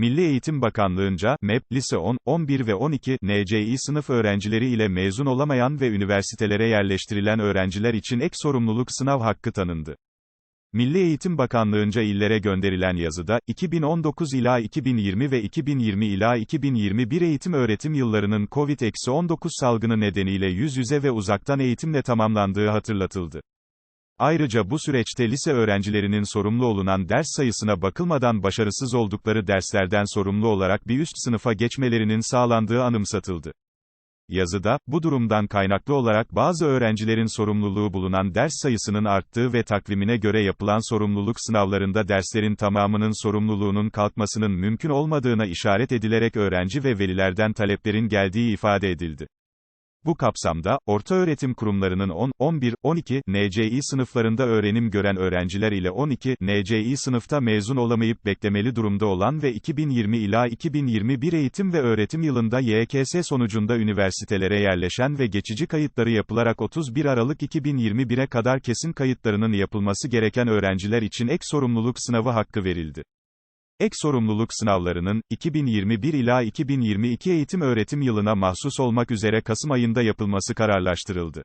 Milli Eğitim Bakanlığı'nca, MEP, lise 10, 11 ve 12, NCİ sınıf öğrencileri ile mezun olamayan ve üniversitelere yerleştirilen öğrenciler için ek sorumluluk sınav hakkı tanındı. Milli Eğitim Bakanlığı'nca illere gönderilen yazıda, 2019 ila 2020 ve 2020 ila 2021 eğitim öğretim yıllarının COVID-19 salgını nedeniyle yüz yüze ve uzaktan eğitimle tamamlandığı hatırlatıldı. Ayrıca bu süreçte lise öğrencilerinin sorumlu olunan ders sayısına bakılmadan başarısız oldukları derslerden sorumlu olarak bir üst sınıfa geçmelerinin sağlandığı anımsatıldı. Yazıda, bu durumdan kaynaklı olarak bazı öğrencilerin sorumluluğu bulunan ders sayısının arttığı ve takvimine göre yapılan sorumluluk sınavlarında derslerin tamamının sorumluluğunun kalkmasının mümkün olmadığına işaret edilerek öğrenci ve velilerden taleplerin geldiği ifade edildi. Bu kapsamda, ortaöğretim kurumlarının 10, 11, 12, NCİ sınıflarında öğrenim gören öğrenciler ile 12, NCİ sınıfta mezun olamayıp beklemeli durumda olan ve 2020 ila 2021 eğitim ve öğretim yılında YKS sonucunda üniversitelere yerleşen ve geçici kayıtları yapılarak 31 Aralık 2021'e kadar kesin kayıtlarının yapılması gereken öğrenciler için ek sorumluluk sınavı hakkı verildi. Ek sorumluluk sınavlarının, 2021 ila 2022 eğitim öğretim yılına mahsus olmak üzere Kasım ayında yapılması kararlaştırıldı.